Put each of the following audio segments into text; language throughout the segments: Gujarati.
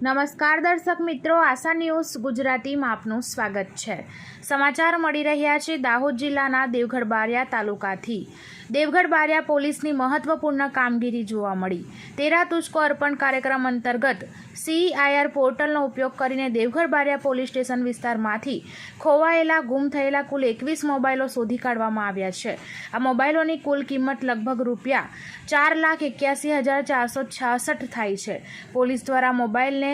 નમસ્કાર દર્શક મિત્રો, આશા ન્યૂઝ ગુજરાતીમાં આપનું સ્વાગત છે. સમાચાર મળી રહ્યા છે દાહોદ જિલ્લાના દેવગઢ બારિયા તાલુકાથી. દેવગઢ બારિયા પોલીસની મહત્વપૂર્ણ કામગીરી જોવા મળી. તેરા તુષ્કો અર્પણ કાર્યક્રમ અંતર્ગત સીઆઈઆર પોર્ટલનો ઉપયોગ કરીને દેવગઢ બારિયા પોલીસ સ્ટેશન વિસ્તારમાંથી ખોવાયેલા, ગુમ થયેલા કુલ એકવીસ મોબાઈલો શોધી કાઢવામાં આવ્યા છે. આ મોબાઈલોની કુલ કિંમત લગભગ રૂપિયા ચાર લાખ એક્યાસી હજાર ચારસો છાસઠ થાય છે. પોલીસ દ્વારા મોબાઈલને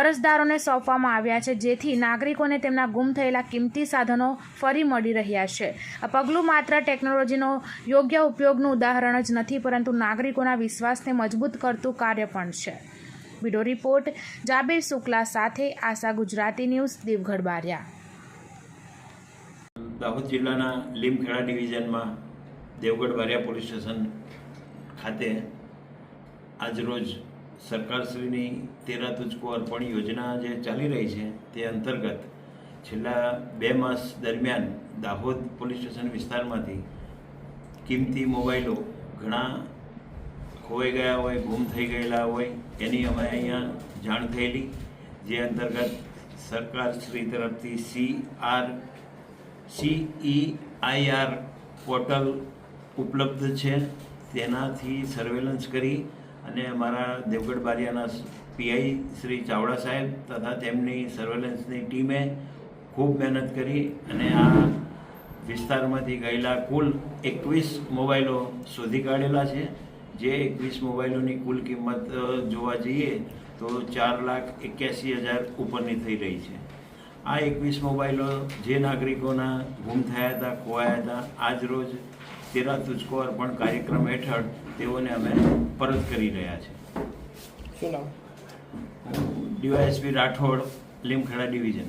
અરજદારોને સોંપવામાં આવ્યા છે, જેથી નાગરિકોને તેમના ગુમ થયેલા કિંમતી સાધનો ફરી મળી રહ્યા છે. પગલું માત્ર ટેકનોલોજીનો યોગ્ય ઉપયોગનું ઉદાહરણ જ નથી, પરંતુ નાગરિકોના વિશ્વાસને મજબૂત કરતું કાર્ય પણ છે. વીડિયો રિપોર્ટ, જાબીર શુક્લા સાથે આશા ગુજરાતી ન્યૂઝ, દેવગઢ બારિયા. દાહોદ જિલ્લાના લીમખેડા ડિવિઝનમાં દેવગઢ બારિયા પોલીસ સ્ટેશન ખાતે આજરોજ સરકારશ્રીની તેરા તુજકો અર્પણ યોજના જે ચાલી રહી છે તે અંતર્ગત છેલ્લા બે માસ દરમિયાન દાહોદ પોલીસ સ્ટેશન વિસ્તારમાંથી કિંમતી મોબાઈલો ઘણા ખોવાઈ ગયા હોય, ગુમ થઈ ગયેલા હોય, એની અમે અહીંયા જાણ થયેલી. જે અંતર્ગત સરકારશ્રી તરફથી સી આર સીઈઆઈઆર પોર્ટલ ઉપલબ્ધ છે. તેનાથી સર્વેલન્સ કરી અને અમારા દેવગઢ બારિયાના પીઆઈ શ્રી ચાવડા સાહેબ તથા તેમની સર્વેલન્સની ટીમે ખૂબ મહેનત કરી અને આ વિસ્તારમાંથી ગયેલા કુલ એકવીસ મોબાઈલો શોધી કાઢેલા છે. જે એકવીસ મોબાઈલોની કુલ કિંમત જોવા જઈએ તો ચાર લાખ એક્યાસી હજાર ઉપરની થઈ રહી છે. આ એકવીસ મોબાઈલો જે નાગરિકોના ગુમ થયા હતા, ખોવાયા હતા, આજ રોજ તેરા તુજકો અર્પણ કાર્યક્રમ હેઠળ તેઓને અમે પરત કરી રહ્યા છે. DYSP Rathod Limkheda division.